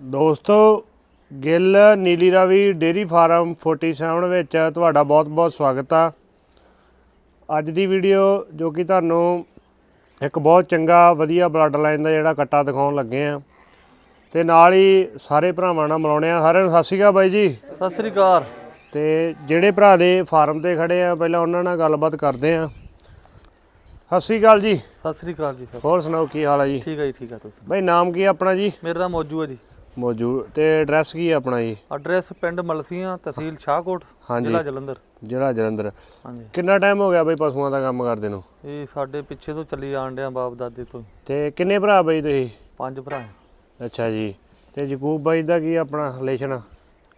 ਦੋਸਤੋ Gill Neeli Ravi dairy farm 47 ਵਿੱਚ ਤੁਹਾਡਾ ਬਹੁਤ-ਬਹੁਤ ਸਵਾਗਤ ਆ। ਅੱਜ ਦੀ ਵੀਡੀਓ ਜੋ ਕਿ ਤੁਹਾਨੂੰ ਇੱਕ ਬਹੁਤ ਚੰਗਾ ਵਧੀਆ ਬਲੱਡ ਲਾਈਨ ਦਾ ਜਿਹੜਾ ਕੱਟਾ ਦਿਖਾਉਣ ਲੱਗੇ ਆ। ਤੇ ਨਾਲ ਹੀ ਸਾਰੇ ਭਰਾਵਾਂ ਨਾਲ ਮਿਲਾਉਣੇ ਆ। ਸਾਰਿਆਂ ਨੂੰ ਸਤਿ ਸ਼੍ਰੀ ਅਕਾਲ ਬਾਈ ਜੀ। ਸਤਿ ਸ੍ਰੀ ਅਕਾਲ। ਤੇ ਜਿਹੜੇ ਭਰਾ ਦੇ ਫਾਰਮ ਤੇ ਖੜੇ ਆ ਪਹਿਲਾਂ ਉਹਨਾਂ ਨਾਲ ਗੱਲਬਾਤ ਕਰਦੇ ਆ। ਸਤਿ ਸ਼੍ਰੀ ਅਕਾਲ ਜੀ। ਸਤਿ ਸ੍ਰੀ ਅਕਾਲ ਜੀ ਹੋਰ ਸੁਣਾਓ ਕੀ ਹਾਲ ਆ ਜੀ? ਠੀਕ ਹੈ ਜੀ ਠੀਕ ਹੈ ਤੁਸੀਂ। ਬਾਈ ਨਾਮ ਕੀ ਆ ਆਪਣਾ ਜੀ? ਮੇਰਾ ਨਾਮ ਮੌਜੂ ਹੈ ਜੀ। ਮੌਜੂਦ ਤੇ ਐਡਰੈਸ ਕੀ ਆ ਆਪਣਾ ਜੀ? ਐਡਰੈਸ ਪਿੰਡ ਮਲਸੀਆਂ ਤਹਿਸੀਲ ਸ਼ਾਹਕੋਟ ਹਾਂਜੀ। ਜ਼ਿਲ੍ਹਾ ਜਲੰਧਰ। ਜ਼ਿਲ੍ਹਾ ਜਲੰਧਰ। ਹਾਂਜੀ। ਕਿੰਨਾ ਟਾਈਮ ਹੋ ਗਿਆ ਬਈ ਪਸ਼ੂਆਂ ਦਾ ਕੰਮ ਕਰਦੇ ਨੂੰ? ਇਹ ਸਾਡੇ ਪਿੱਛੇ ਤੋਂ ਚੱਲੀ ਆਣ ਡਿਆ ਬਾਪ ਦਾਦੇ ਤੋਂ ਹੀ। ਤੇ ਕਿੰਨੇ ਭਰਾ ਬਈ ਤੁਸੀਂ? ਪੰਜ ਭਰਾ ਹੈ। ਅੱਛਾ ਜੀ। ਤੇ ਜਕੂਬ ਬਾਈ ਦਾ ਕੀ ਆਪਣਾ ਰਿਲੇਸ਼ਨ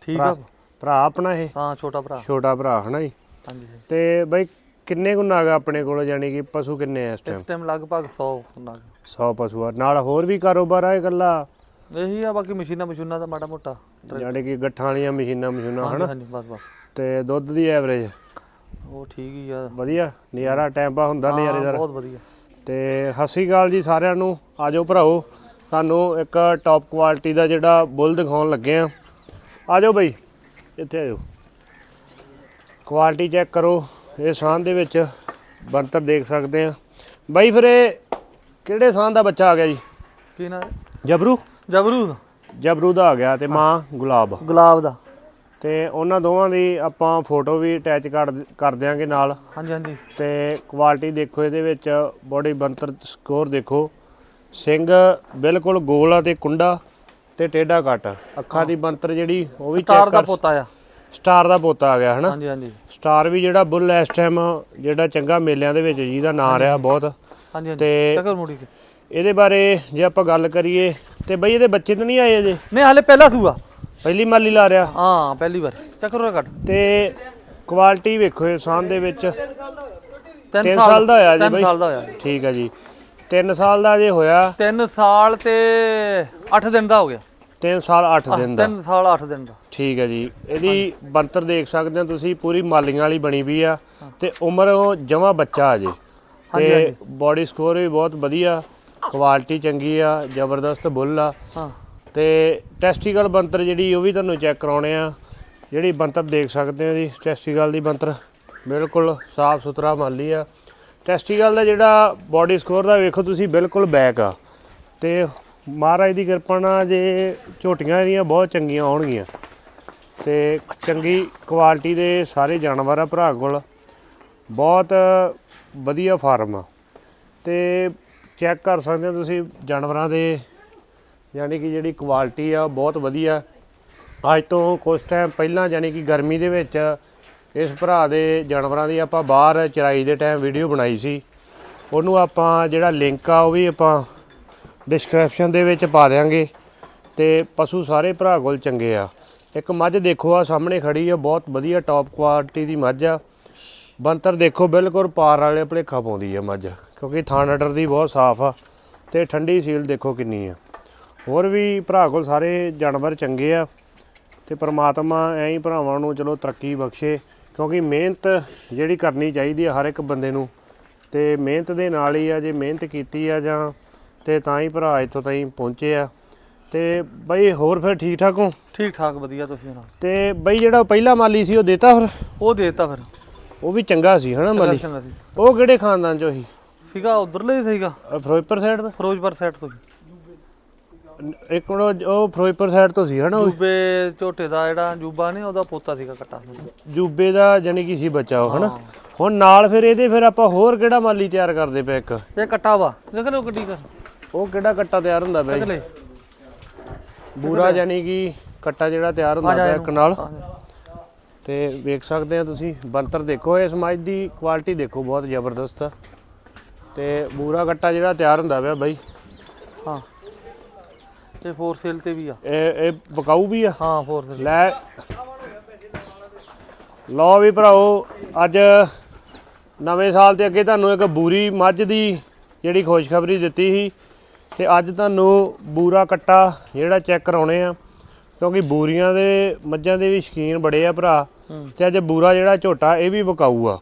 ਠੀਕ ਆ। ਭਰਾ ਆਪਣਾ ਇਹ? ਹਾਂ ਛੋਟਾ ਭਰਾ। ਛੋਟਾ ਭਰਾ ਹਨਾ ਜੀ? ਹਾਂਜੀ ਜੀ। ਤੇ ਬਈ ਕਿੰਨੇ ਕੁ ਨਾਗ ਆਪਣੇ ਕੋਲ ਯਾਨੀ ਕਿ ਪਸ਼ੂ ਕਿੰਨੇ ਆ ਇਸ ਟਾਈਮ ਇਸ ਟਾਈਮ ਲਗਭਗ 100 ਨਗ। 100 ਪਸ਼ੂ ਆ। ਨਾਲ ਹੋਰ ਵੀ ਕਾਰੋਬਾਰ ਆ ਇਹ ਇਕੱਲਾ? ਇਹੀ ਆ ਬਾਕੀ ਮਸ਼ੀਨਾਂ ਮਸ਼ੀਨਾਂ ਦਾ ਮਾੜਾ ਮੋਟਾ ਯਾਨੀ ਕਿ ਗੱਠਾਂ ਵਾਲੀਆਂ ਮਸ਼ੀਨਾਂ ਮਸ਼ੀਨਾਂ ਹਾਂਜੀ ਹਨਾ? ਹਾਂਜੀ ਬਸ ਬਸ। ਤੇ ਦੁੱਧ ਦੀ ਐਵਰੇਜ ਉਹ ਠੀਕ ਹੀ ਆ। ਵਧੀਆ? ਨਜ਼ਾਰਾ ਟਾਈਮ ਪਾ ਹੁੰਦਾ ਹਾਂ, ਨਜ਼ਾਰੇਦਾਰ ਬਹੁਤ ਵਧੀਆ। ਤੇ ਸਤਿ ਗਾਲ ਜੀ ਸਾਰਿਆਂ ਨੂੰ। ਆਜੋ ਭਰਾਓ ਤੁਹਾਨੂੰ ਇੱਕ ਟੌਪ ਕੁਆਲਿਟੀ ਦਾ ਜਿਹੜਾ ਬੁੱਲ ਦਿਖਾਉਣ ਲੱਗੇ ਆ। ਆਜੋ ਬਈ ਇੱਥੇ ਆਜੋ। ਕੁਆਲਿਟੀ ਚੈੱਕ ਕਰੋ ਇਹ ਸਾਨ ਦੇ ਵਿੱਚ ਬੰਤਰ ਦੇਖ ਸਕਦੇ ਆ। ਬਾਈ ਫਿਰ ਇਹ ਕਿਹੜੇ ਸਾਨ ਦਾ ਬੱਚਾ ਆ ਗਿਆ ਜੀ? ਕੀ ਨਾ ਜਬਰੂ? ਜਬਰੂ ਜਬਰੂ ਦਾ ਆ ਗਿਆ ਤੇ ਮਾਂ ਗੁਲਾਬ। ਗੁਲਾਬ ਦਾ। ਤੇ ਉਹਨਾਂ ਦੋਵਾਂ ਦੀ ਆਪਾਂ ਫੋਟੋ ਵੀ ਅਟੈਚ ਕਰ ਕਰ ਦਿਆਂਗੇ ਨਾਲ। ਹਾਂਜੀ ਹਾਂਜੀ। ਤੇ ਕੁਆਲਿਟੀ ਦੇਖੋ ਇਹਦੇ ਵਿੱਚ ਬੋਡੀ ਬੰਤਰ ਸਕੋਰ ਦੇਖੋ। ਸਿੰਘ ਬਿਲਕੁਲ ਗੋਲ ਆ ਤੇ ਕੁੰਡਾ ਤੇ ਟੇਢਾ ਕੱਟ ਅੱਖਾਂ ਦੀ ਬੰਤਰ ਜਿਹੜੀ ਉਹ ਵੀ ਚੈੱਕ ਦਾ ਕਰ ਪੋਤਾ ਆ। ਸਟਾਰ ਦਾ ਪੋਤਾ ਆ ਗਿਆ ਹਨਾ? ਹਾਂਜੀ ਹਾਂਜੀ। ਸਟਾਰ ਵੀ ਜਿਹੜਾ ਬੁੱਲ ਇਸ ਟਾਈਮ ਜਿਹੜਾ ਚੰਗਾ ਮੇਲਿਆਂ ਦੇ ਵਿੱਚ ਜਿਹਦਾ ਨਾਂ ਰਿਹਾ ਬਹੁਤ। ਹਾਂਜੀ ਹਾਂਜੀ। ਤੇ ਮੁੜੀ ਇਹਦੇ ਬਾਰੇ ਜੇ ਆਪਾਂ ਗੱਲ ਕਰੀਏ ਤੇ ਬਈ ਇਹਦੇ ਬੱਚੇ ਤਾਂ ਨਹੀਂ ਆਏ ਅਜੇ? ਨਹੀਂ ਹਾਲੇ ਪਹਿਲਾ ਸੂਆ। ਪਹਿਲੀ ਮਾਲੀ ਲਾ ਰਿਹਾ ਹਾਂ ਪਹਿਲੀ ਵਾਰ। ਚੱਕਰ ਉਹ ਕੱਟ ਤੇ ਕੁਆਲਿਟੀ ਵੇਖੋ ਇਹ ਸਾਨ ਦੇ ਵਿੱਚ। 3 3 ਸਾਲ ਦਾ ਹੋਇਆ ਜੀ 3 ਬਈ। ਸਾਲ ਦਾ ਹੋਇਆ। ਠੀਕ ਹੈ ਜੀ। 3 ਸਾਲ ਦਾ ਜੇ ਹੋਇਆ। 3 ਸਾਲ ਤੇ 8 ਦਿਨ ਦਾ ਹੋ ਗਿਆ। 3 ਸਾਲ 8 ਦਿਨ ਦਾ। 3 ਸਾਲ 8 ਦਿਨ ਦਾ। ਠੀਕ ਹੈ ਜੀ। ਇਹਦੀ ਬੰਤਰ ਦੇਖ ਸਕਦੇ ਹੋ ਤੁਸੀਂ ਪੂਰੀ ਮਾਲੀਆਂ ਵਾਲੀ ਬਣੀ ਵੀ ਆ। ਤੇ ਉਮਰ ਜਮਾ ਬੱਚਾ ਅਜੇ। ਤੇ ਬਾਡੀ ਸਕੋਰ ਵੀ ਬਹੁਤ ਵਧੀਆ। ਕੁਆਲਿਟੀ ਚੰਗੀ ਆ ਜ਼ਬਰਦਸਤ ਬੁੱਲ ਆ। ਹਾਂ। ਤੇ ਟੈਸਟੀਕਲ ਬੰਤਰ ਜਿਹੜੀ ਉਹ ਵੀ ਤੁਹਾਨੂੰ ਚੈੱਕ ਕਰਾਉਣੇ ਆ। ਜਿਹੜੀ ਬੰਤਰ ਦੇਖ ਸਕਦੇ ਹੋ ਜੀ ਟੈਸਟੀਕਲ ਦੀ ਬੰਤਰ। ਬਿਲਕੁਲ ਸਾਫ਼ ਸੁਥਰਾ ਮਾਲੀ ਆ। ਟੈਸਟੀਕਲ ਦਾ ਜਿਹੜਾ ਬਾਡੀ ਸਕੋਰ ਦਾ ਵੇਖੋ ਤੁਸੀਂ ਬਿਲਕੁਲ ਬੈਕ ਆ। ਤੇ ਮਹਾਰਾਜ ਦੀ ਕਿਰਪਾ ਨਾਲ ਜੇ ਝੋਟੀਆਂ ਇਹਦੀਆਂ ਬਹੁਤ ਚੰਗੀਆਂ ਆਉਣਗੀਆਂ ਤੇ ਚੰਗੀ ਕੁਆਲਿਟੀ ਦੇ ਸਾਰੇ ਜਾਨਵਰ ਆ ਭਰਾ ਕੋਲ। ਬਹੁਤ ਵਧੀਆ ਫਾਰਮ ਆ। ਤੇ ਚੈੱਕ ਕਰ ਸਕਦੇ ਹੋ ਤੁਸੀਂ ਜਾਨਵਰਾਂ ਦੇ, ਯਾਨੀ ਕਿ ਜਿਹੜੀ ਕੁਆਲਿਟੀ ਆ, ਬਹੁਤ ਵਧੀਆ। ਅੱਜ ਤੋਂ ਕੁਝ ਟਾਈਮ ਪਹਿਲਾਂ, ਯਾਨੀ ਕਿ ਗਰਮੀ ਦੇ ਵਿੱਚ, ਇਸ ਭਰਾ ਦੇ ਜਾਨਵਰਾਂ ਦੀ ਆਪਾਂ ਬਾਹਰ ਚਰਾਈ ਦੇ ਟਾਈਮ ਵੀਡੀਓ ਬਣਾਈ ਸੀ। ਉਹਨੂੰ ਆਪਾਂ ਜਿਹੜਾ ਲਿੰਕ ਆ, ਉਹ ਵੀ ਆਪਾਂ ਡਿਸਕ੍ਰਿਪਸ਼ਨ ਦੇ ਵਿੱਚ ਪਾ ਦਿਆਂਗੇ। ਤੇ ਪਸ਼ੂ ਸਾਰੇ ਭਰਾ ਕੋਲ ਚੰਗੇ ਆ। ਇੱਕ ਮੱਝ ਦੇਖੋ ਆ, ਸਾਹਮਣੇ ਖੜੀ ਆ, ਬਹੁਤ ਵਧੀਆ ਟੌਪ ਕੁਆਲਿਟੀ ਦੀ ਮੱਝ ਆ। ਬੰਤਰ ਦੇਖੋ, ਬਿਲਕੁਲ ਪਾਰ ਵਾਲੇ ਭਲੇਖਾ ਪਾਉਂਦੀ ਆ ਮੱਝ। ਕਿਉਂਕਿ ਥਾਣ ਅਡਰ ਦੀ ਬਹੁਤ ਸਾਫ਼ ਆ ਤੇ ਠੰਡੀ ਸੀਲ ਦੇਖੋ ਕਿੰਨੀ ਆ। ਹੋਰ ਵੀ ਭਰਾ ਕੋਲ ਸਾਰੇ ਜਾਨਵਰ ਚੰਗੇ ਆ ਤੇ ਪ੍ਰਮਾਤਮਾ ਐਂ ਹੀ ਭਰਾਵਾਂ ਨੂੰ ਚਲੋ ਤਰੱਕੀ ਬਖਸ਼ੇ ਕਿਉਂਕਿ ਮਿਹਨਤ ਜਿਹੜੀ ਕਰਨੀ ਚਾਹੀਦੀ ਆ ਹਰ ਇੱਕ ਬੰਦੇ ਨੂੰ ਤੇ ਮਿਹਨਤ ਦੇ ਨਾਲ ਹੀ ਆ ਜੇ ਮਿਹਨਤ ਕੀਤੀ ਆ ਜਾਂ ਤੇ ਤਾਂ ਹੀ ਭਰਾ ਇੱਥੋਂ ਤਾਈਂ ਪਹੁੰਚੇ ਆ। ਤੇ ਬਈ ਹੋਰ ਫਿਰ ਠੀਕ ਠਾਕ ਹੋ? ਠੀਕ ਠਾਕ ਵਧੀਆ ਤੁਸੀਂ ਸੁਣਾਓ? ਤੇ ਬਈ ਜਿਹੜਾ ਪਹਿਲਾ ਮਾਲੀ ਸੀ ਉਹ ਦੇਤਾ ਫਿਰ? ਉਹ ਦੇਤਾ ਫਿਰ। ਉਹ ਵੀ ਚੰਗਾ ਸੀ ਹਨਾ ਮਾਲੀ? ਉਹ ਕਿਹੜੇ ਖਾਨਦਾਨ ਚੋਂ ਸੀ? ਸੀਗਾ ਉਧਰਲੇ ਸੀਗਾ। ਫਿਰੋਜ਼ਪੁਰ ਸਾਈਡ ਦਾ ਫਿਰੋਜ਼ਪੁਰ ਸਾਈਡ ਤੋਂ ਇੱਕ ਉਹ ਉਹ ਫਿਰੋਜ਼ਪੁਰ ਸਾਈਡ ਤੋਂ ਸੀ ਹਨਾ ਉਹ? ਜੂਬੇ ਝੋਟੇ ਦਾ ਜਿਹੜਾ ਜੂਬਾ ਨਹੀਂ ਉਹਦਾ ਪੋਤਾ ਸੀਗਾ ਕੱਟਾ ਜੂਬੇ ਦਾ ਜਾਨੀ ਕਿ ਸੀ ਬੱਚਾ ਉਹ ਹਨਾ? ਹੁਣ ਨਾਲ ਫਿਰ ਇਹਦੇ ਫਿਰ ਆਪਾਂ ਹੋਰ ਕਿਹੜਾ ਮਾਲੀ ਤਿਆਰ ਕਰਦੇ ਪਏ ਇੱਕ? ਇਹ ਕੱਟਾ ਵਾ। ਦੇਖ ਲਓ ਗੱਡੀ ਕਰ ਉਹ ਕਿਹੜਾ ਕੱਟਾ ਤਿਆਰ ਹੁੰਦਾ ਦੇਖ? ਲੈ। ਬੂਰਾ ਜਾਨੀ ਕਿ ਕੱਟਾ ਜਿਹੜਾ ਤਿਆਰ ਹੁੰਦਾ ਪਿਆ ਇੱਕ ਨਾਲ। ਤੇ ਵੇਖ ਸਕਦੇ ਆ ਤੁਸੀਂ ਬੰਤਰ ਦੇਖੋ ਇਸ ਮੱਝ ਦੀ ਕੁਆਲਿਟੀ ਦੇਖੋ ਬਹੁਤ ਜ਼ਬਰਦਸਤ। ਆ ਤੇ ਬੂਰਾ ਕੱਟਾ ਜਿਹੜਾ ਤਿਆਰ ਹੁੰਦਾ ਪਿਆ ਬਾਈ। ਹਾਂ। ਤੇ ਫੋਰ ਸੇਲ ਤੇ ਵੀ ਆ। ਇਹ ਇਹ ਬਕਾਊ ਵੀ ਆ? ਹਾਂ ਫੋਰ ਸੇਲ ਲੈ। ਲਓ ਵੀ ਭਰਾਓ ਅੱਜ ਨਵੇਂ ਸਾਲ ਤੇ ਅੱਗੇ ਤੁਹਾਨੂੰ ਇੱਕ ਬੂਰੀ ਮੱਝ ਦੀ ਜਿਹੜੀ ਖੁਸ਼ਖਬਰੀ ਦਿੱਤੀ ਸੀ। ਤੇ ਅੱਜ ਤੁਹਾਨੂੰ ਬੂਰਾ ਕੱਟਾ ਜਿਹੜਾ ਚੈੱਕ ਕਰਾਉਣੇ ਆ। ਕਿਉਂਕਿ ਬੂਰੀਆਂ ਦੇ ਮੱਝਾਂ ਦੇ ਵੀ ਸ਼ਕੀਨ ਬੜੇ ਆ ਭਰਾ। ਤੇ ਅੱਜ ਬੂਰਾ ਜਿਹੜਾ ਝੋਟਾ ਇਹ ਵੀ ਵਿਕਾਊ ਆ।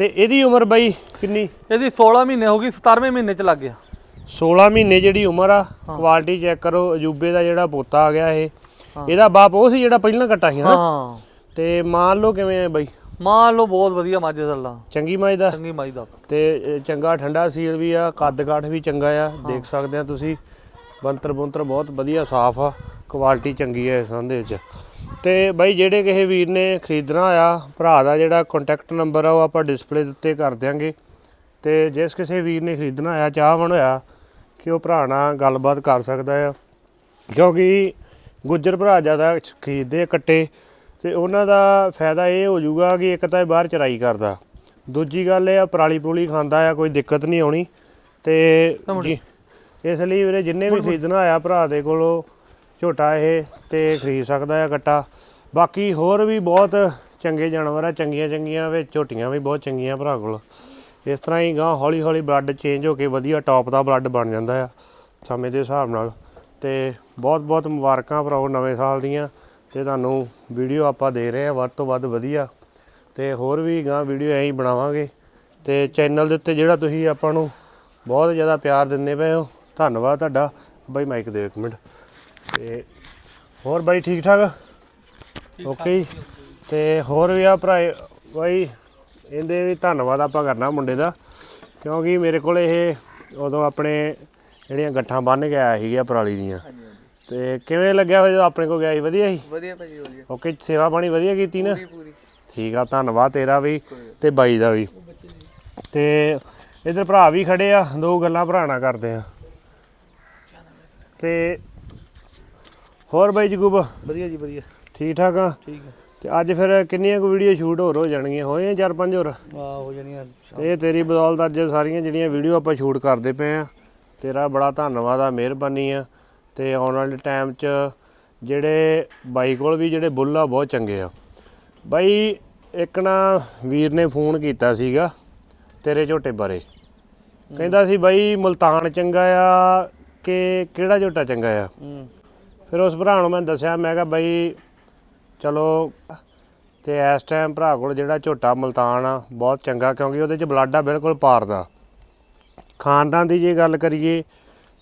ਤੇ ਇਹਦੀ ਉਮਰ ਬਈ ਕਿੰਨੀ? ਇਹਦੀ 16 ਮਹੀਨੇ ਹੋ ਗਈ 17ਵੇਂ ਮਹੀਨੇ ਚ ਲੱਗ ਗਿਆ। 16 ਮਹੀਨੇ ਜਿਹੜੀ ਉਮਰ ਆ ਕੁਆਲਿਟੀ ਚੈੱਕ ਕਰੋ ਅਜੂਬੇ ਦਾ ਜਿਹੜਾ ਪੋਤਾ ਆ ਗਿਆ ਇਹ। ਇਹਦਾ ਬਾਪ ਉਹ ਸੀ ਜਿਹੜਾ ਪਹਿਲਾਂ ਕੱਟਾ ਸੀ ਹਾਂ। ਤੇ ਮੰਨ ਲਓ ਕਿਵੇਂ ਆ ਬਾਈ? ਮੰਨ ਲਓ ਬਹੁਤ ਵਧੀਆ ਮੱਝ ਚੱਲਾਂ ਚੰਗੀ ਮੱਝ ਦਾ? ਚੰਗੀ ਮੱਝ ਦਾ। ਤੇ ਚੰਗਾ ਠੰਡਾ ਸੀਲ ਵੀ ਆ ਕੱਦ ਕਾਠ ਵੀ ਚੰਗਾ ਆ। ਦੇਖ ਸਕਦੇ ਆ ਤੁਸੀਂ ਬੰਤਰ ਬੰਤਰ ਬਹੁਤ ਵਧੀਆ ਸਾਫ਼ ਆ ਕੁਆਲਿਟੀ ਚੰਗੀ ਆ ਇਸ ਸੰਦ ਵਿੱਚ ਤੇ ਬਾਈ ਜਿਹੜੇ ਕਿਸੇ ਵੀਰ ਨੇ ਖਰੀਦਣਾ ਆ ਭਰਾ ਦਾ ਜਿਹੜਾ ਕੰਟੈਕਟ ਨੰਬਰ ਆ ਉਹ ਆਪਾਂ ਡਿਸਪਲੇ ਦੇ ਉੱਤੇ ਕਰ ਦਿਆਂਗੇ। ਤੇ ਜਿਸ ਕਿਸੇ ਵੀਰ ਨੇ ਖਰੀਦਣਾ ਆ ਚਾਹਵਣ ਹੋਇਆ ਕਿ ਉਹ ਭਰਾ ਨਾਲ ਗੱਲਬਾਤ ਕਰ ਸਕਦਾ ਆ। ਕਿਉਂਕਿ ਗੁੱਜਰ ਭਰਾ ਜ਼ਿਆਦਾ ਖਰੀਦਦੇ ਕੱਟੇ ਤੇ ਉਹਨਾਂ ਦਾ ਫਾਇਦਾ ਇਹ ਹੋ ਜਾਊਗਾ ਕਿ ਇੱਕ ਤਾਂ ਇਹ ਬਾਹਰ ਚਰਾਈ ਕਰਦਾ। ਦੂਜੀ ਗੱਲ ਇਹ ਆ ਪਰਾਲੀ ਪਰੂਲੀ ਖਾਂਦਾ ਆ ਕੋਈ ਦਿੱਕਤ ਨਹੀਂ ਆਉਣੀ। ਤੇ ਇਸ ਲਈ ਵੀਰੇ ਜਿੰਨੇ ਵੀ ਖਰੀਦਣਾ ਆਇਆ ਭਰਾ ਦੇ ਕੋਲੋਂ ਝੋਟਾ ਇਹ ਤੇ ਖਰੀਦ ਸਕਦਾ ਆ ਕੱਟਾ ਬਾਕੀ ਹੋਰ ਵੀ ਬਹੁਤ ਚੰਗੇ ਜਾਨਵਰ ਆ, ਚੰਗੀਆਂ ਚੰਗੀਆਂ ਵਿੱਚ ਝੋਟੀਆਂ ਵੀ ਬਹੁਤ ਚੰਗੀਆਂ ਭਰਾ ਕੋਲ। ਇਸ ਤਰ੍ਹਾਂ ਹੀ ਗਾਂ ਹੌਲੀ ਹੌਲੀ ਬਲੱਡ ਚੇਂਜ ਹੋ ਕੇ ਵਧੀਆ ਟੌਪ ਦਾ ਬਲੱਡ ਬਣ ਜਾਂਦਾ ਆ ਸਮੇਂ ਦੇ ਹਿਸਾਬ ਨਾਲ। ਤੇ ਬਹੁਤ ਬਹੁਤ ਮੁਬਾਰਕਾਂ ਭਰਾਓ ਨਵੇਂ ਸਾਲ ਦੀਆਂ। ਤੇ ਤੁਹਾਨੂੰ ਵੀਡੀਓ ਆਪਾਂ ਦੇ ਰਹੇ ਆ ਵੱਧ ਤੋਂ ਵੱਧ ਵਧੀਆ। ਤੇ ਹੋਰ ਵੀ ਗਾਂ ਵੀਡੀਓ ਐਂ ਹੀ ਬਣਾਵਾਂਗੇ। ਤੇ ਚੈਨਲ ਦੇ ਉੱਤੇ ਜਿਹੜਾ ਤੁਸੀਂ ਆਪਾਂ ਨੂੰ ਬਹੁਤ ਜ਼ਿਆਦਾ ਪਿਆਰ ਦਿੰਦੇ ਪਏ ਹੋ। ਧੰਨਵਾਦ ਤੁਹਾਡਾ। ਬਾਈ ਮਾਈਕ ਦੇ ਇੱਕ ਮਿੰਟ। ਤੇ ਹੋਰ ਬਾਈ ਠੀਕ ਠਾਕ? ਓਕੇ। ਤੇ ਹੋਰ ਵੀ ਆ ਭਰਾ ਬਾਈ ਇਹਦੇ ਵੀ ਧੰਨਵਾਦ ਆਪਾਂ ਕਰਨਾ ਮੁੰਡੇ ਦਾ ਕਿਉਂਕਿ ਮੇਰੇ ਕੋਲ ਇਹ ਉਦੋਂ ਆਪਣੇ ਜਿਹੜੀਆਂ ਗੱਠਾਂ ਬੰਨ ਕੇ ਆਇਆ ਸੀਗਾ ਪਰਾਲੀ ਦੀਆਂ। ਤੇ ਕਿਵੇਂ ਲੱਗਿਆ ਜਦੋਂ ਆਪਣੇ ਕੋਲ ਗਿਆ ਸੀ? ਵਧੀਆ ਸੀ? ਵਧੀਆ ਭਾਜੀ ਵਧੀਆ। ਓਕੇ ਸੇਵਾ ਪਾਣੀ ਵਧੀਆ ਕੀਤੀ ਨਾ? ਪੂਰੀ ਠੀਕ ਆ ਧੰਨਵਾਦ ਤੇਰਾ ਵੀ ਤੇ ਬਾਈ ਦਾ ਵੀ। ਤੇ ਇਧਰ ਭਰਾ ਵੀ ਖੜੇ ਆ ਦੋ ਗੱਲਾਂ ਭਰਾ ਨਾਲ ਕਰਦੇ ਆ। ਤੇ ਹੋਰ ਬਾਈ ਜਗੂਬ? ਵਧੀਆ ਜੀ ਵਧੀਆ। ਠੀਕ ਠਾਕ ਆ? ਠੀਕ ਹੈ ਤੇ ਅੱਜ ਫਿਰ ਕਿੰਨੀਆਂ ਕੁ ਵੀਡੀਓ ਸ਼ੂਟ ਹੋਰ ਹੋ ਜਾਣਗੀਆਂ? ਹੋਏ ਚਾਰ ਪੰਜ ਹੋਰ? ਆ ਹੋ ਜਾਣੀਆਂ। ਤੇ ਇਹ ਤੇਰੀ ਬਦੌਲਤ ਅੱਜ ਸਾਰੀਆਂ ਜਿਹੜੀਆਂ ਵੀਡੀਓ ਆਪਾਂ ਸ਼ੂਟ ਕਰਦੇ ਪਏ ਆ ਤੇਰਾ ਬੜਾ ਧੰਨਵਾਦ ਆ ਮਿਹਰਬਾਨੀ ਆ। ਤੇ ਆਉਣ ਵਾਲੇ ਟਾਈਮ 'ਚ ਜਿਹੜੇ ਬਾਈ ਕੋਲ ਵੀ ਜਿਹੜੇ ਬੁੱਲ ਆ ਬਹੁਤ ਚੰਗੇ ਆ। ਬਾਈ ਇੱਕ ਨਾ ਵੀਰ ਨੇ ਫੋਨ ਕੀਤਾ ਸੀਗਾ ਤੇਰੇ ਝੋਟੇ ਬਾਰੇ। ਕਹਿੰਦਾ ਸੀ ਬਾਈ ਮਲਤਾਨ ਚੰਗਾ ਆ ਕਿ ਕਿਹੜਾ ਝੋਟਾ ਚੰਗਾ ਆ? ਹੂੰ। ਫਿਰ ਉਸ ਭਰਾ ਨੂੰ ਮੈਂ ਦੱਸਿਆ, ਮੈਂ ਕਿਹਾ ਬਈ ਚਲੋ ਤੇ ਇਸ ਟਾਈਮ ਭਰਾ ਕੋਲ ਜਿਹੜਾ ਝੋਟਾ ਮਲਤਾਨ ਆ, ਬਹੁਤ ਚੰਗਾ ਕਿਉਂਕਿ ਉਹਦੇ ਚ ਬਲੱਡ ਆ ਬਿਲਕੁਲ ਪਾਰ ਦਾ ਖਾਨਦਾਨ ਦੀ ਜੇ ਗੱਲ ਕਰੀਏ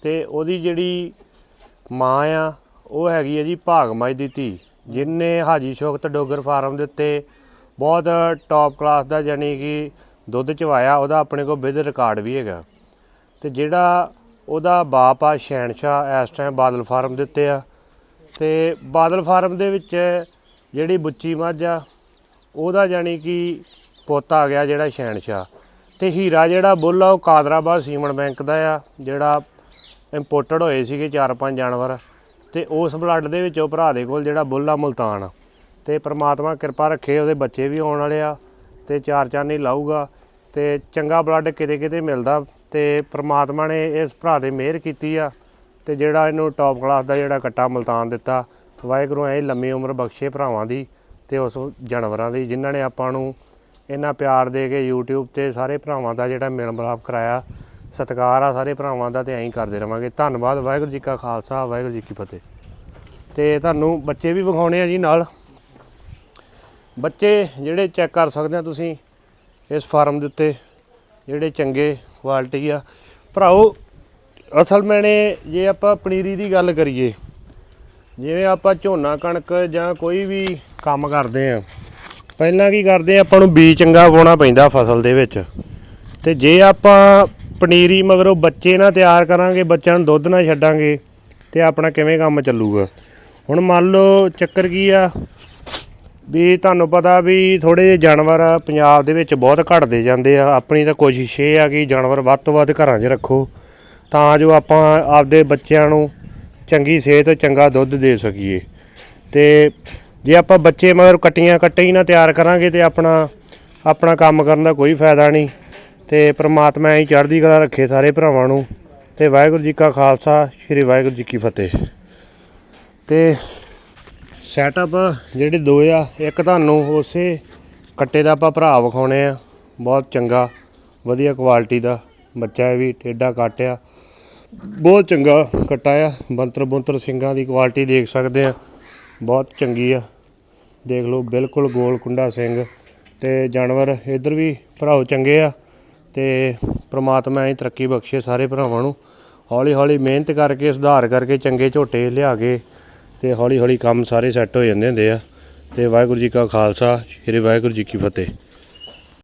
ਤੇ ਉਹਦੀ ਜਿਹੜੀ ਮਾਂ ਆ, ਉਹ ਹੈਗੀ ਹੈ ਜੀ ਭਾਗਮਈ ਦੀ ਧੀ, ਜਿਨੇ ਹਾਜੀ ਸ਼ੋਕਤ ਡੋਗਰ ਫਾਰਮ ਦੇ ਉੱਤੇ ਬਹੁਤ ਟੌਪ ਕਲਾਸ ਦਾ ਯਾਨੀ ਕਿ ਦੁੱਧ ਚਵਾਇਆ, ਉਹਦਾ ਆਪਣੇ ਕੋਲ ਵਿਦ ਰਿਕਾਰਡ ਵੀ ਹੈਗਾ। ਤੇ ਜਿਹੜਾ ਉਹਦਾ ਬਾਪ ਆ ਸ਼ਹਿਨਸ਼ਾਹ ਇਸ ਟਾਈਮ ਬਾਦਲ ਫਾਰਮ ਦੇ ਉੱਤੇ ਆ ਤੇ ਬਾਦਲ ਫਾਰਮ ਦੇ ਵਿੱਚ ਜਿਹੜੀ ਬੁੱਚੀ ਮੱਝ ਆ, ਉਹਦਾ ਜਾਨੀ ਕਿ ਪੁੱਤ ਆ ਗਿਆ ਜਿਹੜਾ ਸ਼ਹਿਨਸ਼ਾਹ। ਤੇ ਹੀਰਾ ਜਿਹੜਾ ਬੁੱਲ ਆ, ਉਹ ਕਾਦਰਾਬਾਦ ਸੀਮਨ ਬੈਂਕ ਦਾ ਆ, ਜਿਹੜਾ ਇੰਪੋਰਟਡ ਹੋਏ ਸੀਗੇ ਚਾਰ ਪੰਜ ਜਾਨਵਰ। ਤੇ ਉਸ ਬਲੱਡ ਦੇ ਵਿੱਚ ਉਹ ਭਰਾ ਦੇ ਕੋਲ ਜਿਹੜਾ ਬੁੱਲ ਆ, ਮੁਲਤਾਨ। ਆ ਤੇ ਪ੍ਰਮਾਤਮਾ ਕਿਰਪਾ ਰੱਖੇ, ਉਹਦੇ ਬੱਚੇ ਵੀ ਆਉਣ ਵਾਲੇ ਆ, ਤੇ ਚਾਰ ਚਾਨੀ ਲਾਊਗਾ। ਤੇ ਚੰਗਾ ਬਲੱਡ ਕਿਤੇ ਕਿਤੇ ਮਿਲਦਾ, ਤੇ ਪ੍ਰਮਾਤਮਾ ਨੇ ਇਸ ਭਰਾ ਦੇ ਮਿਹਰ ਕੀਤੀ ਆ। ਤੇ ਜਿਹੜਾ ਇਹਨੂੰ ਟੌਪ ਕਲਾਸ ਦਾ ਜਿਹੜਾ ਕੱਟਾ ਮਲਤਾਨ ਦਿੱਤਾ, ਵਾਹਿਗੁਰੂ ਐ ਲੰਮੀ ਉਮਰ ਬਖਸ਼ੇ ਭਰਾਵਾਂ ਦੀ ਤੇ ਉਸ ਜਾਨਵਰਾਂ ਦੀ, ਜਿਨ੍ਹਾਂ ਨੇ ਆਪਾਂ ਨੂੰ ਇੰਨਾ ਪਿਆਰ ਦੇ ਕੇ YouTube ਤੇ ਸਾਰੇ ਭਰਾਵਾਂ ਦਾ ਜਿਹੜਾ ਮਿਲ ਮਿਲਾਪ ਕਰਾਇਆ, ਸਤਿਕਾਰ ਆ ਸਾਰੇ ਭਰਾਵਾਂ ਦਾ ਤੇ ਐਂ ਕਰਦੇ ਰਵਾਂਗੇ। ਧੰਨਵਾਦ, ਵਾਹਿਗੁਰੂ ਜੀ ਕਾ ਖਾਲਸਾ, ਵਾਹਿਗੁਰੂ ਜੀ ਕੀ ਫਤਿਹ। ਤੇ ਤੁਹਾਨੂੰ ਬੱਚੇ ਵੀ ਵਿਖਾਉਣੇ ਆ ਜੀ ਨਾਲ। ਬੱਚੇ ਜਿਹੜੇ ਚੈੱਕ ਕਰ ਸਕਦੇ ਆ ਤੁਸੀਂ ਇਸ ਫਾਰਮ ਦੇ ਉੱਤੇ, ਜਿਹੜੇ ਚੰਗੇ ਕੁਆਲਿਟੀ ਆ। ਭਰਾਓ ਅਸਲ ਮੈਨੇ ਜੇ ਆਪਾਂ ਪਨੀਰੀ ਦੀ ਗੱਲ ਕਰੀਏ, ਜਿਵੇਂ ਆਪਾਂ ਝੋਨਾ ਕਣਕ ਜਾਂ ਕੋਈ ਵੀ ਕੰਮ ਕਰਦੇ ਆ ਪਹਿਲਾਂ ਕੀ ਕਰਦੇ ਆ ਆਪਾਂ ਨੂੰ ਬੀਜ ਚੰਗਾ ਪਾਉਣਾ ਪੈਂਦਾ ਫਸਲ ਦੇ ਵਿੱਚ। ਤੇ ਜੇ ਆਪਾਂ ਪਨੀਰੀ ਮਗਰੋਂ ਬੱਚੇ ਨਾ ਤਿਆਰ ਕਰਾਂਗੇ, ਬੱਚਿਆਂ ਨੂੰ ਦੁੱਧ ਨਾ ਛੱਡਾਂਗੇ, ਤੇ ਆਪਣਾ ਕਿਵੇਂ ਕੰਮ ਚੱਲੂਗਾ? ਹੁਣ ਮੰਨ ਲਓ ਚੱਕਰ ਕੀ ਆ, ਵੀ ਤੁਹਾਨੂੰ ਪਤਾ ਵੀ ਥੋੜੇ ਜਿਹੇ ਜਾਨਵਰ ਪੰਜਾਬ ਦੇ ਵਿੱਚ ਬਹੁਤ ਘਟਦੇ ਜਾਂਦੇ ਆ। ਆਪਣੀ ਤਾਂ ਕੋਸ਼ਿਸ਼ ਇਹ ਆ ਕਿ ਜਾਨਵਰ ਵੱਧ ਤੋਂ ਵੱਧ ਘਰਾਂ 'ਚ ਰੱਖੋ। ਤਾਂ ਜੋ ਆਪਾਂ ਆਪਦੇ ਬੱਚਿਆਂ ਨੂੰ ਚੰਗੀ ਸਿਹਤ, ਚੰਗਾ ਦੁੱਧ ਦੇ ਸਕੀਏ। ਤੇ ਜੇ ਆਪਾਂ ਬੱਚੇ ਮਗਰ ਕੱਟੀਆਂ ਕੱਟੇ ਹੀ ਨਾ ਤਿਆਰ ਕਰਾਂਗੇ ਤੇ ਆਪਣਾ ਆਪਣਾ ਕੰਮ ਕਰਨ ਦਾ ਕੋਈ ਫਾਇਦਾ ਨਹੀਂ। ਤੇ ਪ੍ਰਮਾਤਮਾ ਐਂ ਹੀ ਚੜ੍ਹਦੀ ਕਲਾ ਰੱਖੇ ਸਾਰੇ ਭਰਾਵਾਂ ਨੂੰ। ਤੇ ਵਾਹਿਗੁਰੂ ਜੀ ਕਾ ਖਾਲਸਾ, ਸ੍ਰੀ ਵਾਹਿਗੁਰੂ ਜੀ ਕੀ ਫਤਿਹ। ਤੇ ਸੈਟਅਪ ਜਿਹੜੇ ਦੋ ਆ, ਇੱਕ ਤੁਹਾਨੂੰ ਉਸੇ ਕੱਟੇ ਦਾ ਆਪਾਂ ਭਰਾ ਵਿਖਾਉਣੇ ਆ। ਬਹੁਤ ਚੰਗਾ, ਵਧੀਆ ਕੁਆਲਿਟੀ ਦਾ ਬੱਚਾ ਵੀ ਟੇਡਾ ਕੱਟ ਆ। ਬਹੁਤ ਚੰਗਾ ਕੱਟਾ ਆ। ਬੰਤਰ ਬੰਤਰ ਸਿੰਘਾਂ ਦੀ ਕੁਆਲਿਟੀ ਦੇਖ ਸਕਦੇ ਆ। ਬਹੁਤ ਚੰਗੀ ਆ। ਦੇਖ ਲਓ, ਬਿਲਕੁਲ ਗੋਲ ਕੁੰਡਾ ਸਿੰਘ ਤੇ ਜਾਨਵਰ ਇਧਰ ਵੀ ਭਰਾਓ ਚੰਗੇ ਆ ਤੇ ਪ੍ਰਮਾਤਮਾ ਇਹ ਤਰੱਕੀ ਬਖਸ਼ੇ ਸਾਰੇ ਭਰਾਵਾਂ ਨੂੰ। ਹੌਲੀ ਹੌਲੀ ਮਿਹਨਤ ਕਰਕੇ, ਸੁਧਾਰ ਕਰਕੇ ਚੰਗੇ ਝੋਟੇ ਲਿਆ ਕੇ ਤੇ ਹੌਲੀ ਹੌਲੀ ਕੰਮ ਸਾਰੇ ਸੈੱਟ ਹੋ ਜਾਂਦੇ ਹੁੰਦੇ ਆ। ਤੇ ਵਾਹਿਗੁਰੂ ਜੀ ਕਾ ਖਾਲਸਾ, ਸ੍ਰੀ ਵਾਹਿਗੁਰੂ ਜੀ ਕੀ ਫਤਿਹ।